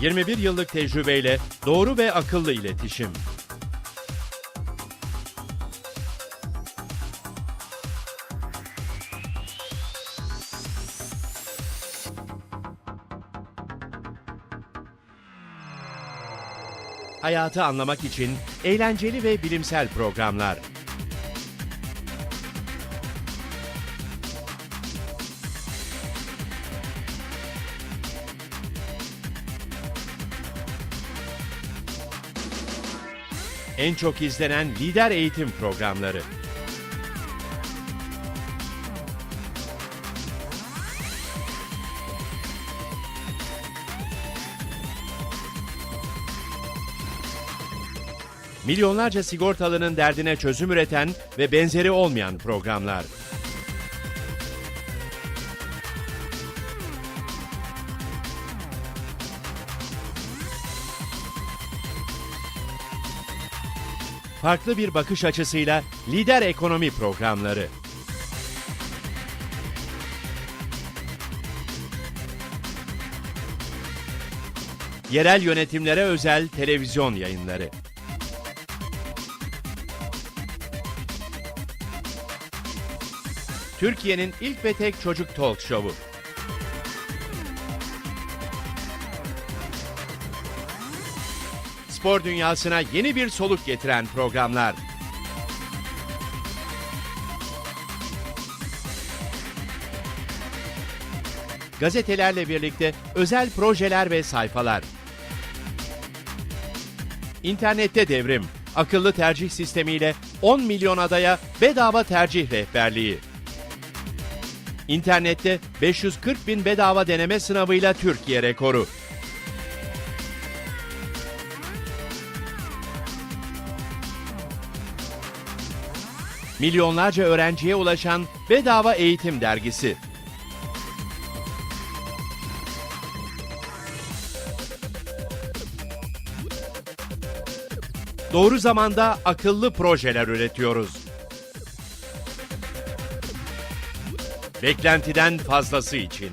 21 yıllık tecrübeyle doğru ve akıllı iletişim. Hayatı anlamak için eğlenceli ve bilimsel programlar. En çok izlenen lider eğitim programları. Milyonlarca sigortalının derdine çözüm üreten ve benzeri olmayan programlar. Farklı bir bakış açısıyla lider ekonomi programları. Yerel yönetimlere özel televizyon yayınları. Türkiye'nin ilk ve tek çocuk talk show'u. Spor dünyasına yeni bir soluk getiren programlar. Gazetelerle birlikte özel projeler ve sayfalar. İnternette devrim. Akıllı tercih sistemiyle 10 milyon adaya bedava tercih rehberliği. İnternette 540 bin bedava deneme sınavıyla Türkiye rekoru. Milyonlarca öğrenciye ulaşan bedava eğitim dergisi. Doğru zamanda akıllı projeler üretiyoruz. Beklentiden fazlası için.